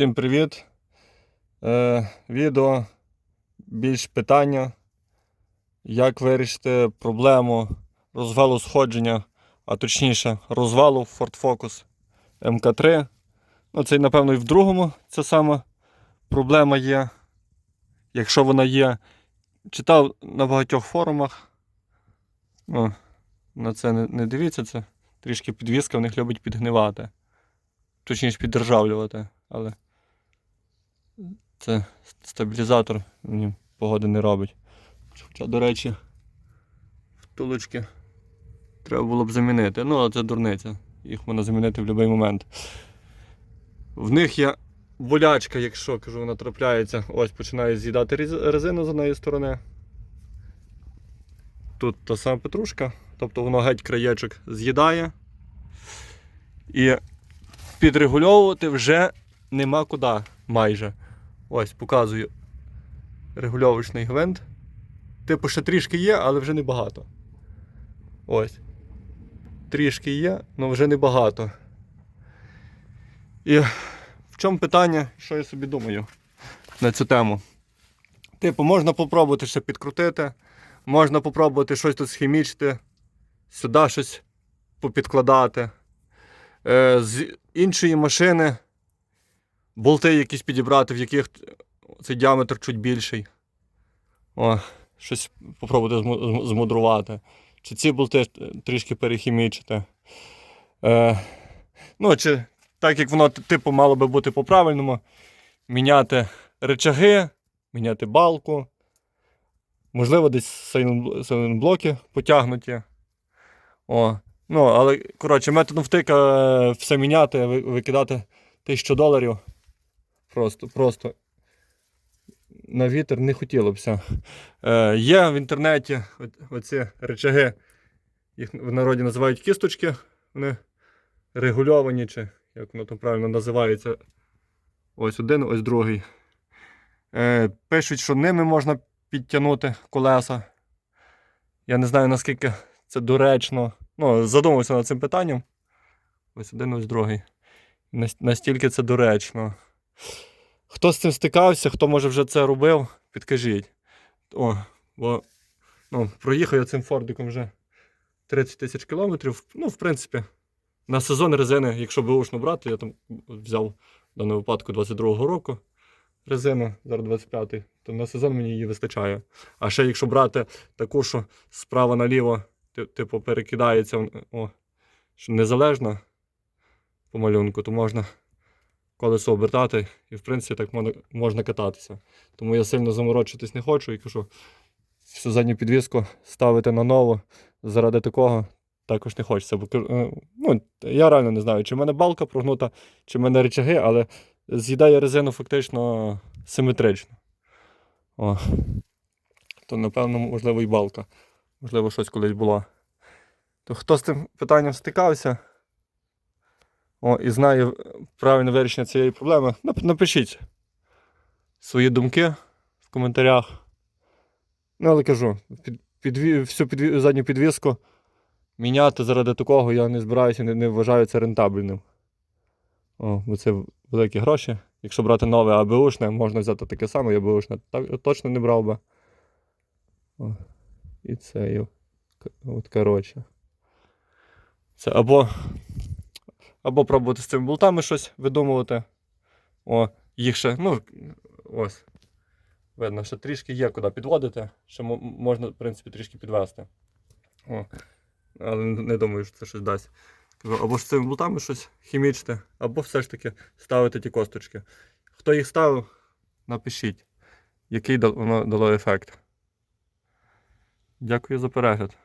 Всім привіт. Е, відео більш питання, як вирішити проблему розвалу сходження, а точніше розвалу Ford Focus МК3. Ну, це, напевно, і в другому ця сама проблема є. Якщо вона є, читав на багатьох форумах. Ну, на це не, не дивіться, це трішки підвіска в них любить підгнивати. Точніше піддержавлювати, але це стабілізатор мені погоди не робить. Хоча, до речі, втулочки треба було б замінити. Ну, але це дурниця. Їх можна замінити в будь-який момент. В них є болячка, якщо кажу, вона трапляється. Ось починає з'їдати резину з однієї сторони. Тут та сама петрушка, тобто воно геть краєчок з'їдає. І підрегульовувати вже нема куди майже. Ось, показую регульовочний гвинт. Типу, ще трішки є, але вже небагато. Ось. Трішки є, але вже небагато. І в чому питання, що я собі думаю на цю тему? Типу, можна попробувати ще підкрутити, можна попробувати щось тут схімічити, сюди щось попідкладати. Е, з іншої машини болти якісь підібрати, в яких цей діаметр чуть більший. О, щось попробувати зму- зму- змудрувати. Чи ці болти трішки перехімічити. Е, ну, чи так як воно типу мало би бути по-правильному, міняти речаги, міняти балку. Можливо, десь сайлен- сайлентблоки потягнуті. О, Ну, але, коротше, методом втика е, все міняти, викидати тисячу доларів. Просто, просто на вітер не хотілося. Е, є в інтернеті оці речаги, їх в народі називають кісточки, вони регульовані, чи як воно там правильно називається. Ось один, ось другий. Е, пишуть, що ними можна підтягнути колеса. Я не знаю, наскільки це доречно. Ну, задумався над цим питанням. Ось один, ось другий. Настільки це доречно. Хто з цим стикався, хто може вже це робив, підкажіть. О, бо ну, проїхав я цим фордиком вже 30 тисяч кілометрів. Ну, в принципі, на сезон резини, якщо бушно брати, я там взяв в даному випадку 22-го року резину, зараз 25-й, то на сезон мені її вистачає. А ще якщо брати таку, що справа наліво, типу, перекидається о, що незалежно по малюнку, то можна колесо обертати і, в принципі, так можна, кататися. Тому я сильно заморочитись не хочу і кажу, всю задню підвіску ставити на нову заради такого також не хочеться. Бо, е, ну, я реально не знаю, чи в мене балка прогнута, чи в мене речаги, але з'їдає резину фактично симетрично. О. То, напевно, можливо, і балка. Можливо, щось колись було. То хто з цим питанням стикався? О, і знає е, правильне вирішення цієї проблеми, напишіть свої думки в коментарях. Ну, але кажу, під, підві, всю підві, задню підвіску міняти заради такого я не збираюся, не, не вважаю це рентабельним. О, бо це великі гроші. Якщо брати нове АБУшне, можна взяти таке саме, я БУшне так, точно не брав би. О, і це, от коротше. Це або або пробувати з цими болтами щось видумувати. О, їх ще, ну, ось. Видно, що трішки є куди підводити, ще можна, в принципі, трішки підвести. О, але не думаю, що це щось дасть. Або ж цими болтами щось хімічне, або все ж таки ставити ті косточки. Хто їх ставив, напишіть, який воно дало ефект. Дякую за перегляд.